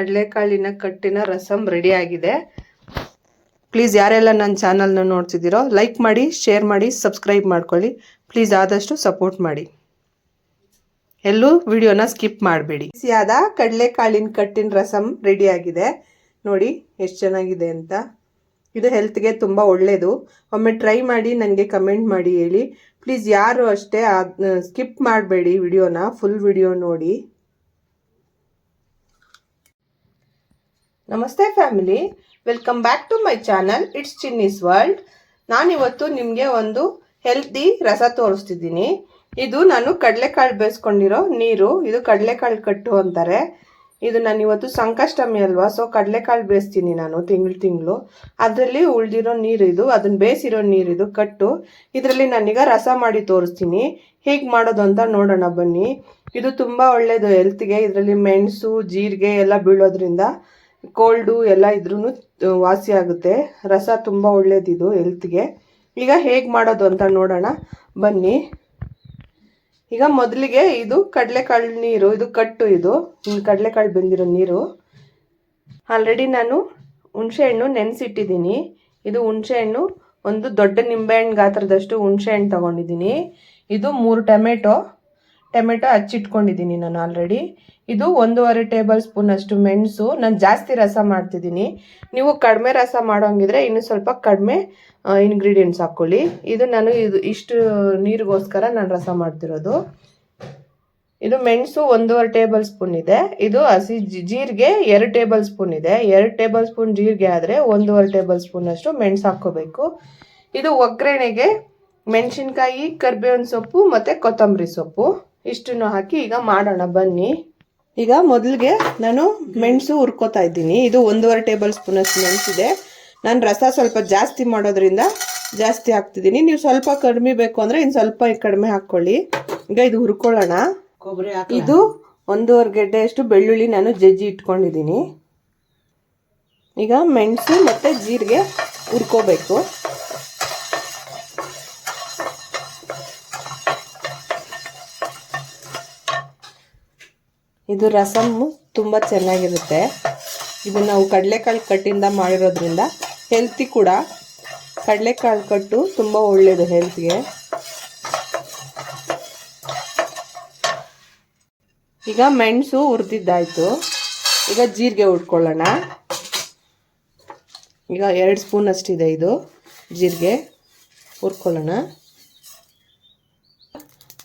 ಕಡಲೆಕಾಳಿನ ಕಟ್ಟಿನ ರಸಮ್ ರೆಡಿ ಆಗಿದೆ. ಪ್ಲೀಸ್ ಯಾರೆಲ್ಲ ನನ್ನ ಚಾನಲ್ನ ನೋಡ್ತಿದ್ದೀರೋ ಲೈಕ್ ಮಾಡಿ ಶೇರ್ ಮಾಡಿ ಸಬ್ಸ್ಕ್ರೈಬ್ ಮಾಡ್ಕೊಳ್ಳಿ. ಪ್ಲೀಸ್ ಆದಷ್ಟು ಸಪೋರ್ಟ್ ಮಾಡಿ. ಎಲ್ಲೂ ವಿಡಿಯೋನ ಸ್ಕಿಪ್ ಮಾಡಬೇಡಿ. ಬಿಸಿಯಾದ ಕಡಲೆಕಾಳಿನ ಕಟ್ಟಿನ ರಸಮ್ ರೆಡಿ ಆಗಿದೆ. ನೋಡಿ, ಎಷ್ಟು ಚೆನ್ನಾಗಿದೆ ಅಂತ. ಇದು ಹೆಲ್ತ್ಗೆ ತುಂಬ ಒಳ್ಳೆಯದು ಒಮ್ಮೆ ಟ್ರೈ ಮಾಡಿ ನನಗೆ ಕಮೆಂಟ್ ಮಾಡಿ ಹೇಳಿ. ಪ್ಲೀಸ್ ಯಾರು ಅಷ್ಟೇ ಸ್ಕಿಪ್ ಮಾಡಬೇಡಿ ವಿಡಿಯೋನ ಫುಲ್ ವಿಡಿಯೋ ನೋಡಿ. ನಮಸ್ತೆ family. Welcome back to my channel. It's Chinni's world. ನಾನಿವತ್ತು ನಿಮಗೆ ಒಂದು ಹೆಲ್ತಿ ರಸ ತೋರಿಸ್ತಿದ್ದೀನಿ. ಇದು ನಾನು ಕಡಲೆಕಾಳು ಬೇಯಿಸ್ಕೊಂಡಿರೋ ನೀರು. ಇದು ಕಡಲೆಕಾಳು ಕಟ್ಟು ಅಂತಾರೆ. ಇದು ನಾನು ಇವತ್ತು ಸಂಕಷ್ಟಮಿ ಅಲ್ವಾ, ಸೊ ಕಡಲೆಕಾಳು ಬೇಯಿಸ್ತೀನಿ ನಾನು ತಿಂಗಳು ತಿಂಗಳು. ಅದರಲ್ಲಿ ಉಳಿದಿರೋ ನೀರು ಇದು ಅದನ್ನ ಬೇಯಿಸಿರೋ ನೀರಿದು ಕಟ್ಟು. ಇದರಲ್ಲಿ ನಾನೀಗ ರಸ ಮಾಡಿ ತೋರಿಸ್ತೀನಿ. ಹೇಗೆ ಮಾಡೋದು ಅಂತ ನೋಡೋಣ ಬನ್ನಿ. ಇದು ತುಂಬ ಒಳ್ಳೆಯದು ಹೆಲ್ತ್ಗೆ ಇದರಲ್ಲಿ ಮೆಣಸು, ಜೀರಿಗೆ ಎಲ್ಲ ಬೀಳೋದ್ರಿಂದ ಕೋಲ್ಡು ಎಲ್ಲ ಇದ್ರೂ ವಾಸಿ ಆಗುತ್ತೆ. ರಸ ತುಂಬ ಒಳ್ಳೇದಿದು ಹೆಲ್ತ್ಗೆ ಈಗ ಹೇಗೆ ಮಾಡೋದು ಅಂತ ನೋಡೋಣ. ಬನ್ನಿ. ಈಗ ಮೊದಲಿಗೆ ಇದು ಕಡಲೆಕಾಳು ನೀರು, ಇದು ಕಟ್ಟು ಇದು. ಕಡಲೆಕಾಳು ಬೆಂದಿರೋ ನೀರು. ಆಲ್ರೆಡಿ ನಾನು ಹುಣಸೆಹಣ್ಣು ನೆನೆಸಿಟ್ಟಿದ್ದೀನಿ. ಇದು ಹುಣಸೆಹಣ್ಣು ಒಂದು ದೊಡ್ಡ ನಿಂಬೆಹಣ್ಣು ಗಾತ್ರದಷ್ಟು ಹುಣಸೆಹಣ್ಣು ತೊಗೊಂಡಿದ್ದೀನಿ. ಇದು ಮೂರು ಟೊಮೆಟೊ ಟೊಮೆಟೊ ಹಚ್ಚಿಟ್ಕೊಂಡಿದ್ದೀನಿ ನಾನು ಆಲ್ರೆಡಿ ಇದು ಒಂದೂವರೆ ಟೇಬಲ್ ಸ್ಪೂನ್ ಅಷ್ಟು ಮೆಣಸು. ನಾನು ಜಾಸ್ತಿ ರಸ ಮಾಡ್ತಿದ್ದೀನಿ. ನೀವು ಕಡಿಮೆ ರಸ ಮಾಡೋಂಗಿದ್ರೆ ಇನ್ನು ಸ್ವಲ್ಪ ಕಡಿಮೆ ಇನ್ಗ್ರೀಡಿಯೆಂಟ್ಸ್ ಹಾಕ್ಕೊಳ್ಳಿ ಇದು ನಾನು ಇದು ಇಷ್ಟು ನೀರಿಗೋಸ್ಕರ ನಾನು ರಸ ಮಾಡ್ತಿರೋದು. ಇದು ಮೆಣಸು ಒಂದೂವರೆ ಟೇಬಲ್ ಸ್ಪೂನ್ ಇದೆ. ಇದು ಹಸಿ ಜೀರಿಗೆ ಎರಡು ಟೇಬಲ್ ಸ್ಪೂನ್ ಇದೆ. ಎರಡು ಟೇಬಲ್ ಸ್ಪೂನ್ ಜೀರಿಗೆ ಆದರೆ ಒಂದೂವರೆ ಟೇಬಲ್ ಸ್ಪೂನ್ ಅಷ್ಟು ಮೆಣಸು ಹಾಕ್ಕೋಬೇಕು. ಇದು ಒಗ್ಗರಣೆಗೆ ಮೆಣಸಿನ್ಕಾಯಿ, ಕರ್ಬೇವಿನ ಸೊಪ್ಪು ಮತ್ತು ಕೊತ್ತಂಬರಿ ಸೊಪ್ಪು. ಇಷ್ಟನ್ನು ಹಾಕಿ ಈಗ ಮಾಡೋಣ ಬನ್ನಿ. ಈಗ ಮೊದಲಿಗೆ ನಾನು ಮೆಣಸು ಹುರ್ಕೋತಾ ಇದ್ದೀನಿ. ಇದು ಒಂದೂವರೆ ಟೇಬಲ್ ಸ್ಪೂನ್ ಅಷ್ಟು ಮೆಣಸಿದೆ. ನಾನು ರಸ ಸ್ವಲ್ಪ ಜಾಸ್ತಿ ಮಾಡೋದ್ರಿಂದ ಜಾಸ್ತಿ ಹಾಕ್ತಿದ್ದೀನಿ. ನೀವು ಸ್ವಲ್ಪ ಕಡಿಮೆ ಬೇಕು ಅಂದರೆ ಇನ್ನು ಸ್ವಲ್ಪ ಕಡಿಮೆ ಹಾಕ್ಕೊಳ್ಳಿ. ಈಗ ಇದು ಹುರ್ಕೊಳ್ಳೋಣ. ಕೊಬ್ಬರಿ ಇದು ಒಂದೂವರೆ ಗೆಡ್ಡೆಯಷ್ಟು ಬೆಳ್ಳುಳ್ಳಿ ನಾನು ಜಜ್ಜಿ ಇಟ್ಕೊಂಡಿದ್ದೀನಿ. ಈಗ ಮೆಣಸು ಮತ್ತು ಜೀರಿಗೆ ಹುರ್ಕೋಬೇಕು. ಇದು ರಸಮ್ಮು ತುಂಬ ಚೆನ್ನಾಗಿರುತ್ತೆ. ಇದು ನಾವು ಕಡಲೆಕಾಳು ಕಟ್ಟಿಂದ ಮಾಡಿರೋದ್ರಿಂದ ಹೆಲ್ತಿ ಕೂಡ. ಕಡಲೆಕಾಳು ಕಟ್ಟು ತುಂಬ ಒಳ್ಳೆಯದು ಹೆಲ್ತ್ಗೆ ಈಗ ಮೆಣಸು ಹುರಿದಿದ್ದಾಯಿತು. ಈಗ ಜೀರಿಗೆ ಉಟ್ಕೊಳ್ಳೋಣ ಈಗ ಎರಡು ಸ್ಪೂನ್ ಅಷ್ಟಿದೆ ಇದು ಜೀರಿಗೆ. ಹುರ್ಕೊಳ್ಳೋಣ.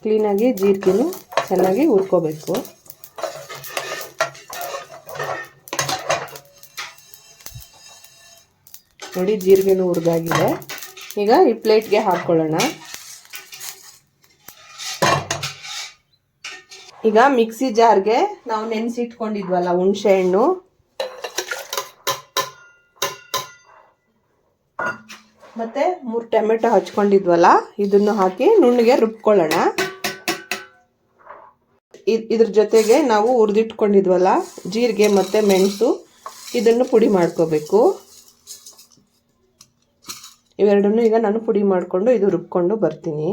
ಕ್ಲೀನಾಗಿ ಜೀರಿಗೆನೂ ಚೆನ್ನಾಗಿ ಹುರ್ಕೋಬೇಕು. ನೋಡಿ ಜೀರಿಗೆನೂ ಹುರಿದಾಗಿದೆ. ಈಗ ಈ ಪ್ಲೇಟ್ಗೆ ಹಾಕ್ಕೊಳ್ಳೋಣ ಈಗ ಮಿಕ್ಸಿ ಜಾರ್ಗೆ ನಾವು ನೆನೆಸಿಟ್ಕೊಂಡಿದ್ವಲ್ಲ ಹುಣಸೆ ಹಣ್ಣು. ಮತ್ತೆ ಮೂರು ಟೊಮೆಟೊ ಹಚ್ಕೊಂಡಿದ್ವಲ್ಲ, ಇದನ್ನು ಹಾಕಿ ನುಣ್ಣಗೆ ರುಬ್ಕೊಳ್ಳೋಣ. ಇದ್ರ ಜೊತೆಗೆ ನಾವು ಹುರಿದಿಟ್ಕೊಂಡಿದ್ವಲ್ಲ ಜೀರಿಗೆ ಮತ್ತು ಮೆಣಸು, ಇದನ್ನು ಪುಡಿ ಮಾಡ್ಕೋಬೇಕು. ಇವೆರಡನ್ನು ಈಗ ನಾನು ಪುಡಿ ಮಾಡಿಕೊಂಡು ಇದು ರುಬ್ಕೊಂಡು ಬರ್ತೀನಿ.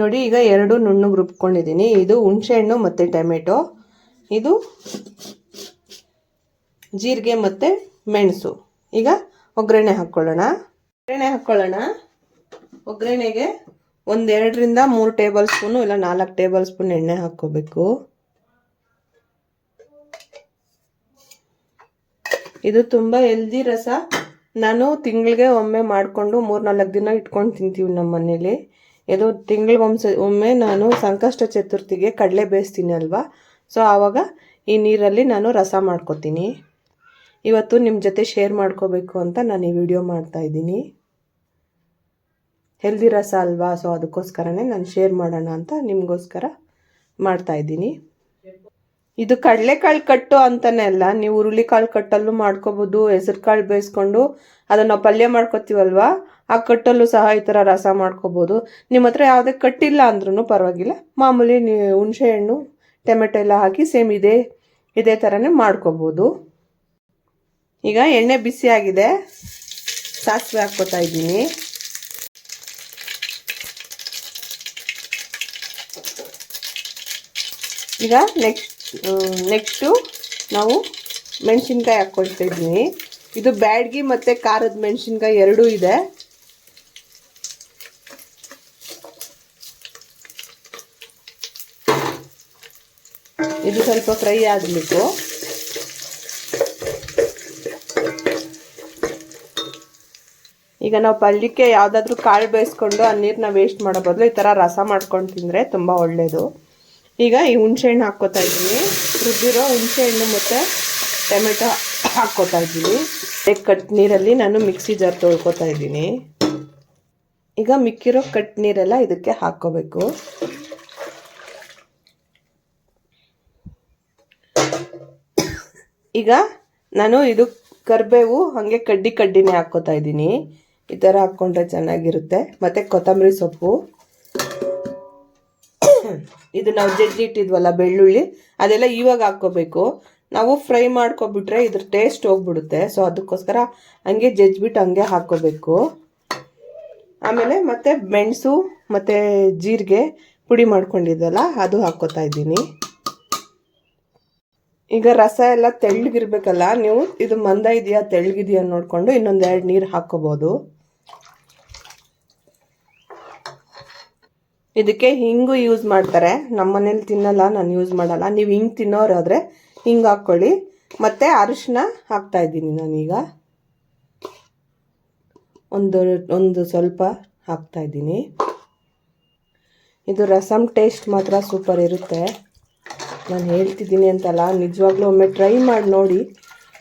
ನೋಡಿ, ಈಗ ಎರಡು ನುಣ್ಣಗೆ ರುಬ್ಕೊಂಡಿದ್ದೀನಿ. ಇದು ಹುಣಸೆಹಣ್ಣು ಮತ್ತು ಟೊಮೆಟೊ. ಇದು ಜೀರಿಗೆ ಮತ್ತು ಮೆಣಸು. ಈಗ ಒಗ್ಗರಣೆ ಹಾಕ್ಕೊಳ್ಳೋಣ. ಒಗ್ಗರಣೆ ಹಾಕ್ಕೊಳ್ಳೋಣ. ಒಗ್ಗರಣೆಗೆ ಒಂದೆರಡರಿಂದ ಮೂರು ಟೇಬಲ್ ಸ್ಪೂನು ಇಲ್ಲ ನಾಲ್ಕು ಟೇಬಲ್ ಸ್ಪೂನ್ ಎಣ್ಣೆ ಹಾಕ್ಕೋಬೇಕು. ಇದು ತುಂಬ ಹೆಲ್ದಿ ರಸ. ನಾನು ತಿಂಗಳಿಗೆ ಒಮ್ಮೆ ಮಾಡಿಕೊಂಡು ಮೂರು ನಾಲ್ಕು ದಿನ ಇಟ್ಕೊಂಡು ತಿಂತೀವಿ ನಮ್ಮ ಮನೇಲಿ. ಇದು ತಿಂಗಳಿಗೊಮ್ಮೆ ಒಮ್ಮೆ ನಾನು ಸಂಕಷ್ಟ ಚತುರ್ಥಿಗೆ ಕಡಲೆ ಬೇಯಿಸ್ತೀನಿ ಅಲ್ವಾ? ಸೊ ಆವಾಗ ಈ ನೀರಲ್ಲಿ ನಾನು ರಸ ಮಾಡ್ಕೋತೀನಿ. ಇವತ್ತು ನಿಮ್ಮ ಜೊತೆ ಶೇರ್ ಮಾಡ್ಕೋಬೇಕು ಅಂತ ನಾನು ಈ ವಿಡಿಯೋ ಮಾಡ್ತಾಯಿದ್ದೀನಿ ಹೆಲ್ದಿ ರಸ ಅಲ್ವಾ? ಸೊ ಅದಕ್ಕೋಸ್ಕರನೇ ನಾನು ಶೇರ್ ಮಾಡೋಣ ಅಂತ ನಿಮಗೋಸ್ಕರ ಮಾಡ್ತಾಯಿದ್ದೀನಿ ಇದು ಕಡಲೆಕಾಳು ಕಟ್ಟು ಅಂತಾನೆ ಅಲ್ಲ, ನೀವು ಹುರುಳಿಕಾಳು ಕಟ್ಟಲ್ಲೂ ಮಾಡ್ಕೋಬಹುದು ಹೆಸರು ಕಾಳು ಬೇಯಿಸ್ಕೊಂಡು ಅದನ್ನು ಪಲ್ಯ ಮಾಡ್ಕೋತೀವಲ್ವಾ, ಆ ಕಟ್ಟಲ್ಲೂ ಸಹ ಈ ಥರ ರಸ ಮಾಡ್ಕೋಬೋದು. ನಿಮ್ಮ ಹತ್ರ ಯಾವುದೇ ಕಟ್ಟಿಲ್ಲ ಅಂದ್ರೂ ಪರವಾಗಿಲ್ಲ, ಮಾಮೂಲಿ ಹುಣಸೆಹಣ್ಣು ಹುಣಸೆ ಹಣ್ಣು, ಟೊಮೆಟೊ ಎಲ್ಲ ಹಾಕಿ ಸೇಮ್ ಇದೇ ಇದೇ ಥರನೇ ಮಾಡ್ಕೋಬೋದು. ಈಗ ಎಣ್ಣೆ ಬಿಸಿ ಆಗಿದೆ, ಸಾಸಿವೆ ಹಾಕ್ಕೋತಾ ಇದ್ದೀನಿ. ಈಗ ನೆಕ್ಸ್ಟ್ ನೆಕ್ಸ್ಟು ನಾವು ಮೆಣಸಿನ್ಕಾಯಿ ಹಾಕ್ಕೊಳ್ತಾ ಇದ್ದೀನಿ. ಇದು ಬ್ಯಾಡ್ಗಿ ಮತ್ತು ಖಾರದ ಮೆಣಸಿನ್ಕಾಯಿ ಎರಡೂ ಇದೆ. ಇದು ಸ್ವಲ್ಪ ಫ್ರೈ ಆಗಬೇಕು. ಈಗ ನಾವು ಪಲ್ಯಕ್ಕೆ ಯಾವುದಾದ್ರೂ ಕಾಳು ಬೇಯಿಸ್ಕೊಂಡು ಆ ನೀರನ್ನ ವೇಸ್ಟ್ ಮಾಡೋ ಬದಲು ಈ ಥರ ರಸ ಮಾಡ್ಕೊಂಡು ತಿಂದರೆ ತುಂಬ ಒಳ್ಳೆಯದು ಈಗ ಈ ಹುಣಸೆಹಣ್ಣು ಹಾಕ್ಕೋತಾ ಇದ್ದೀನಿ. ರುಬ್ಬಿರೋ ಹುಣಸೆಹಣ್ಣು ಮತ್ತು ಟೊಮೆಟೊ ಹಾಕ್ಕೋತಾ ಇದ್ದೀನಿ. ಕಟ್ ನೀರಲ್ಲಿ ನಾನು ಮಿಕ್ಸಿ ಜಾರ್ ತೊಳ್ಕೊತಾ ಇದ್ದೀನಿ. ಈಗ ಮಿಕ್ಕಿರೋ ಕಟ್ ನೀರೆಲ್ಲ ಇದಕ್ಕೆ ಹಾಕ್ಕೋಬೇಕು. ಈಗ ನಾನು ಇದು ಕರಿಬೇವು ಹಾಗೆ ಕಡ್ಡಿ ಕಡ್ಡಿನೇ ಹಾಕ್ಕೋತಾ ಇದ್ದೀನಿ. ಈ ಥರ ಹಾಕ್ಕೊಂಡ್ರೆ ಚೆನ್ನಾಗಿರುತ್ತೆ. ಮತ್ತು ಕೊತ್ತಂಬರಿ ಸೊಪ್ಪು. ಇದು ನಾವು ಜಜ್ಜಿಟ್ಟಿದ್ವಲ್ಲ ಬೆಳ್ಳುಳ್ಳಿ, ಅದೆಲ್ಲ ಇವಾಗ ಹಾಕ್ಕೋಬೇಕು. ನಾವು ಫ್ರೈ ಮಾಡ್ಕೊಬಿಟ್ರೆ ಇದ್ರ ಟೇಸ್ಟ್ ಹೋಗ್ಬಿಡುತ್ತೆ. ಸೊ ಅದಕ್ಕೋಸ್ಕರ ಹಂಗೆ ಜಜ್ಜಿಬಿಟ್ಟು ಹಂಗೆ ಹಾಕ್ಕೋಬೇಕು. ಆಮೇಲೆ ಮತ್ತೆ ಮೆಣಸು ಮತ್ತು ಜೀರಿಗೆ ಪುಡಿ ಮಾಡ್ಕೊಂಡಿದ್ವಲ್ಲ, ಅದು ಹಾಕ್ಕೋತಾ ಇದ್ದೀನಿ. ಈಗ ರಸ ಎಲ್ಲ ತೆಳ್ಳಗಿರ್ಬೇಕಲ್ಲ, ನೀವು ಇದು ಮಂದ ಇದೆಯಾ ತೆಳ್ಳಗಿದೆಯಾ ನೋಡಿಕೊಂಡು ಇನ್ನೊಂದು ಎರಡು ನೀರು ಹಾಕ್ಕೋಬೋದು. ಇದಕ್ಕೆ ಹಿಂಗು ಯೂಸ್ ಮಾಡ್ತಾರೆ. ನಮ್ಮ ಮನೇಲಿ ತಿನ್ನಲ್ಲ, ನಾನು ಯೂಸ್ ಮಾಡಲ್ಲ. ನೀವು ಹಿಂಗೆ ತಿನ್ನೋರಾದರೆ ಹಿಂಗೆ ಹಾಕ್ಕೊಳ್ಳಿ ಮತ್ತು ಅರಿಶಿನ ಹಾಕ್ತಾ ಇದ್ದೀನಿ ನಾನೀಗ. ಒಂದು ಒಂದು ಸ್ವಲ್ಪ ಹಾಕ್ತಾ ಇದ್ದೀನಿ. ಇದು ರಸಮ್ ಟೇಸ್ಟ್ ಮಾತ್ರ ಸೂಪರ್ ಇರುತ್ತೆ. ನಾನು ಹೇಳ್ತಿದ್ದೀನಿ ಅಂತಲ್ಲ, ನಿಜವಾಗ್ಲೂ ಒಮ್ಮೆ ಟ್ರೈ ಮಾಡಿ ನೋಡಿ.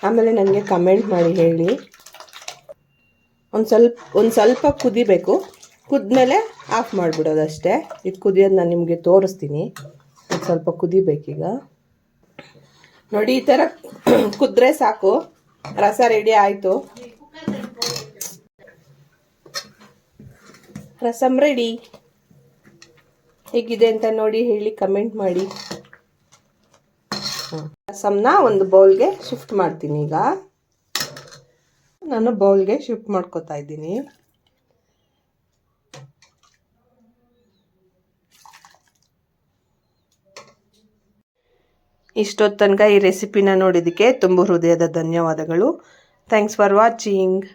ಆಮೇಲೆ ನನಗೆ ಕಮೆಂಟ್ ಮಾಡಿ ಹೇಳಿ. ಒಂದು ಸ್ವಲ್ಪ ಒಂದು ಸ್ವಲ್ಪ ಕುದಿಬೇಕು. ಕುದ್ಮೇಲೆ ಆಫ್ ಮಾಡಿಬಿಡೋದು ಅಷ್ಟೇ ಇದು ಕುದಿಯೋದು ನಾನು ನಿಮಗೆ ತೋರಿಸ್ತೀನಿ. ಇದು ಸ್ವಲ್ಪ ಕುದಿಬೇಕೀಗ. ನೋಡಿ, ಈ ಥರ ಕುದ್ರೆ ಸಾಕು. ರಸ ರೆಡಿ ಆಯಿತು. ರಸಮ್ ರೆಡಿ ಹೇಗಿದೆ ಅಂತ ನೋಡಿ, ಹೇಳಿ ಕಮೆಂಟ್ ಮಾಡಿ. ರಸಮ್ನ ಒಂದು ಬೌಲ್ಗೆ ಶಿಫ್ಟ್ ಮಾಡ್ತೀನಿ ಈಗ. ನಾನು ಬೌಲ್ಗೆ ಶಿಫ್ಟ್ ಮಾಡ್ಕೋತಾ ಇದ್ದೀನಿ. ಇಷ್ಟೊತ್ತು ತನಕ ಈ ರೆಸಿಪಿನ ನೋಡಿದ್ದಕ್ಕೆ ತುಂಬ ಹೃದಯದ ಧನ್ಯವಾದಗಳು. Thanks for watching